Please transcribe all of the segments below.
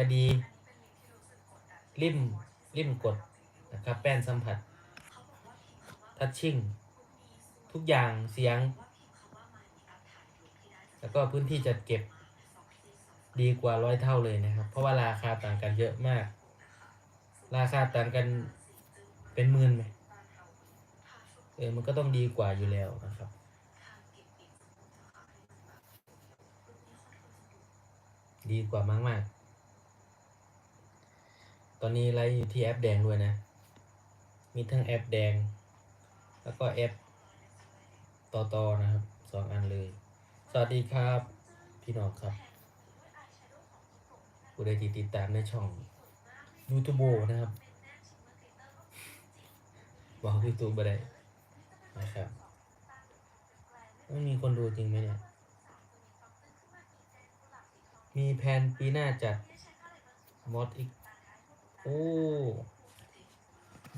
ก็ดีริมริมกดนะครับแป้นสัมผัส ทัชชิ่ง ทุกอย่างเสียง แล้วก็พื้นที่จัดเก็บดีกว่าร้อยเท่าเลยนะครับ เพราะว่าราคาต่างกันเยอะมาก ราคาต่างกันเป็นหมื่นไหมเออมันก็ต้องดีกว่าอยู่แล้วนะครับดีกว่ามากมากๆ ตอนนี้ไลฟ์อยู่ที่แอปแดงด้วยนะ มีทั้งแอปแดง แล้วก็แอปต่อต่อนะครับสองอันเลย สวัสดีครับ พี่น้องครับผู้ใดที่ติดตามในช่องยูทูบนะครับบอกยูทูบไปได้นะครับไม่มีคนดูจริงไหมเนี่ย มีแผนปีหน้าจัดมอดอีก อ้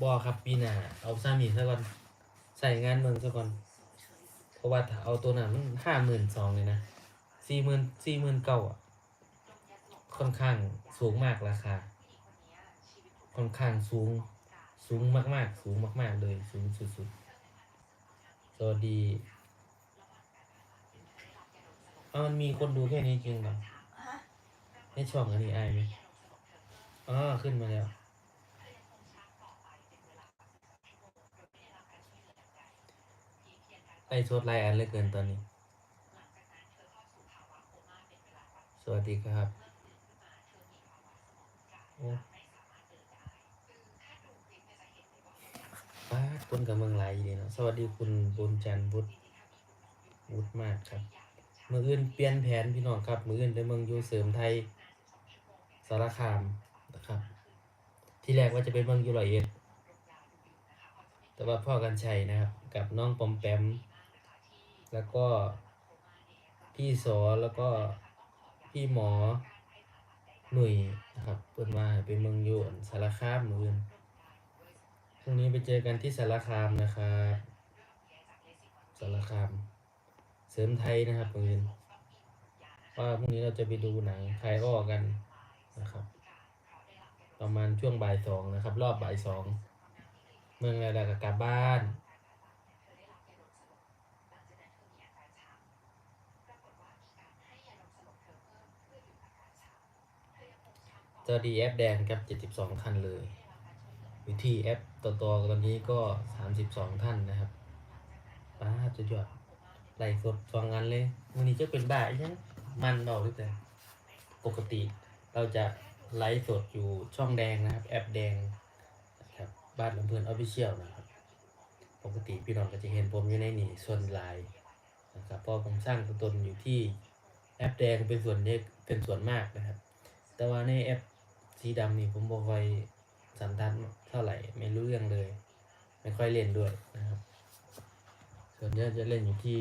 บอครับปีหน้าเอาซามีซะก่อน ใส่งานเมืองซะก่อน เพราะว่าถ้าเอาตัวนั้นมันห้าหมื่นสองเลยนะสี่หมื่นสี่หมื่นเก้าอะ ค่อนข้างสูงมากราคา ค่อนข้างสูง สูงมากๆ สูงมากๆ เลย สูงสุดๆสวัสดีเอามันมีคนดูแค่นี้จริงเหรอในช่องอันนี้อายไหม อ๋อขึ้นมาแล้วไอโซดไลน์อันเลยเกินตอนนี้ สวัสดีครับโอ้ป้าคนกับเมืองไล่ดีเนาะสวัสดีคุณบุญจันทร์บุตรบุตรมากครับมืออื่นเปลี่ยนแผนพี่น้องครับ มืออื่นไปเมืองยูเสริมไทยสารคาม ครับ ที่แรกว่าจะเป็นเมืองยูโรเอ็ดแต่ว่าพ่อกันชัยนะครับ กับน้องปอมแปม แล้วก็พี่สอแล้วก็พี่หมอหนุ่ยนะครับเปิดมาเป็นเมืองยูนสารคามมืออื่นพรุ่งนี้ไปเจอกันที่สารคามนะครับสารคาม เสริมไทยนะครับมืออื่นว่าพรุ่งนี้เราจะไปดูหนังไทยอ้อกันนะครับ ประมาณช่วงบ่ายสองนะครับ รอบบ่ายสองเมืองอะไรก็กลับบ้านสวัสดีแอปแดงครับ 72 ท่านเลยอยู่ที่แอปต่อๆตอนนี้ก็ 32 ท่านนะครับป้าจะยอดไหลสดสองงานเลยวันนี้จะเป็นบ่ายยังมันเบาหรือแต่ปกติเราจะ ไลฟ์สดอยู่ช่องแดงนะครับ แอปแดงนะครับบ้านลำเพลินออฟฟิเชียลนะครับ ปกติพี่น้องก็จะเห็นผมอยู่ในนี่ส่วนไลน์นะครับเพราะผมสร้างตัวตนอยู่ที่แอปแดงเป็นส่วนเล็กเป็นส่วนมากนะครับ แต่ว่าในแอปสีดำนี่ผมบ่ค่อยสันทัดเท่าไหร่ไม่รู้เรื่องเลย ไม่ค่อยเล่นด้วยนะครับ ส่วนเยอะจะเล่นอยู่ที่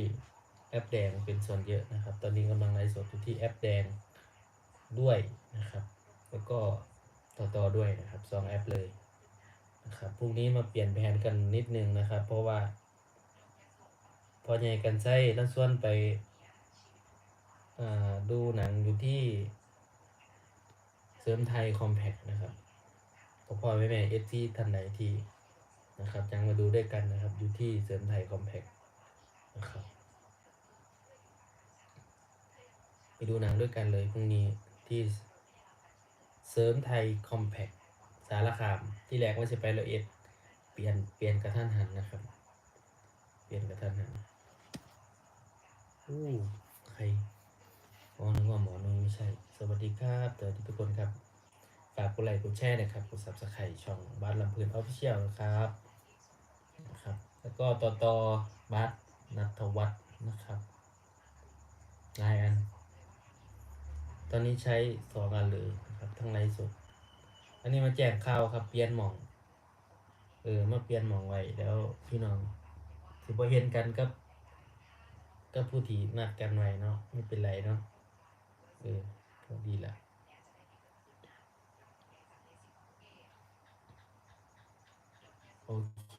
แอปแดงเป็นส่วนเยอะนะครับ ตอนนี้กำลังไลฟ์สดอยู่ที่แอปแดงด้วยนะครับ แล้วก็ต่อต่อด้วยนะครับสองแอปเลยนะครับพรุ่งนี้มาเปลี่ยนแผนกันนิดนึงนะครับ เพราะว่า พอใหญ่กันใช้แล้วส่วนไปอ่าดูหนังอยู่ที่เสริมไทยคอมแพคนะครับพ่อพ่อแม่แม่เอฟที่ท่านไหนที่นะครับยังมาดูด้วยกันนะครับ อยู่ที่เสริมไทยคอมแพคนะครับไปดูหนังด้วยกันเลยพรุ่งนี้ที่ เสริมไทยคอมแพคสารคาม ที่แรกว่าจะไปละเอ็ดเปลี่ยนเปลี่ยนกระทันหันนะครับ เปลี่ยนกระทันหันอู้ใครอ๋อนึกว่าหมอนุ่ยไม่ใช่ สวัสดีครับสวัสดีทุกคนครับฝากกดไลค์กดแชร์นะครับกด subscribe ช่องบ้านลำพูนออฟฟิเชียลนะครับนะครับ แล้วก็ต่อต่อบัสนัทวัฒน์นะครับลายอัน ตอนนี้ใช้สองอันเลยนะ ครับทั้งไลฟ์สดอันนี้มาแจ้งข่าวครับ เปลี่ยนหมอง เออ มาเปลี่ยนหมองไว้แล้วพี่น้องสิบ่เห็นกันกับก็ผู้ที่นัดกันไว้เนาะไม่เป็นไรเนาะเออก็ดีละโอเค